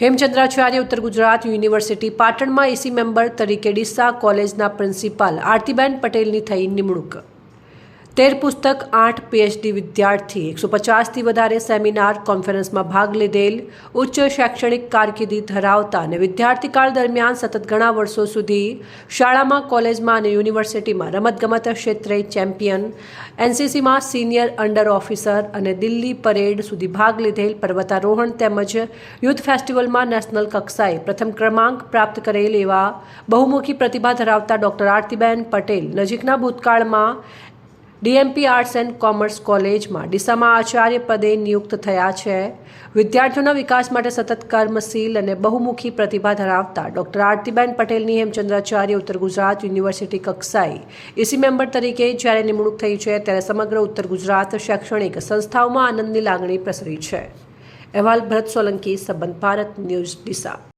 Hemchandracharya Uttar Gujarat university પાટણમાં એસી member તરીકે ડીસા કોલેજના પ્રિન્સિપાલ આરતીબેન પટેલની થઈ નિમણૂક. તેર પુસ્તક, આઠ પીએચડી વિદ્યાર્થી, એકસો પચાસથી વધારે સેમિનાર, કોન્ફરન્સમાં ભાગ લીધેલ, ઉચ્ચ શૈક્ષણિક કારકિર્દી ધરાવતા અને વિદ્યાર્થીકાળ દરમિયાન સતત ઘણા વર્ષો સુધી શાળામાં, કોલેજમાં અને યુનિવર્સિટીમાં રમતગમત ક્ષેત્રે ચેમ્પિયન, એનસીસીમાં સિનિયર અંડર ઓફિસર અને દિલ્હી પરેડ સુધી ભાગ લીધેલ પર્વતારોહણ તેમજ યુથ ફેસ્ટિવલમાં નેશનલ કક્ષાએ પ્રથમ ક્રમાંક પ્રાપ્ત કરેલ એવા બહુમુખી પ્રતિભા ધરાવતા ડોક્ટર આરતીબેન પટેલ નજીકના ભૂતકાળમાં ડીએમપી આર્ટ્સ એન્ડ કોમર્સ કોલેજમાં ડીસામાં આચાર્ય પદે નિયુક્ત થયા છે. વિદ્યાર્થીઓના વિકાસ માટે સતત કર્મશીલ અને બહુમુખી પ્રતિભા ધરાવતા ડોક્ટર આરતીબેન પટેલની હેમચંદ્રાચાર્ય ઉત્તર ગુજરાત યુનિવર્સિટી કક્ષાએ એસી મેમ્બર તરીકે જ્યારે નિમણૂક થઈ છે ત્યારે સમગ્ર ઉત્તર ગુજરાત શૈક્ષણિક સંસ્થાઓમાં આનંદની લાગણી પ્રસરી છે. અહેવાલ ભરત સોલંકી, સંબંધ ભારત, ન્યૂઝ ડીસા.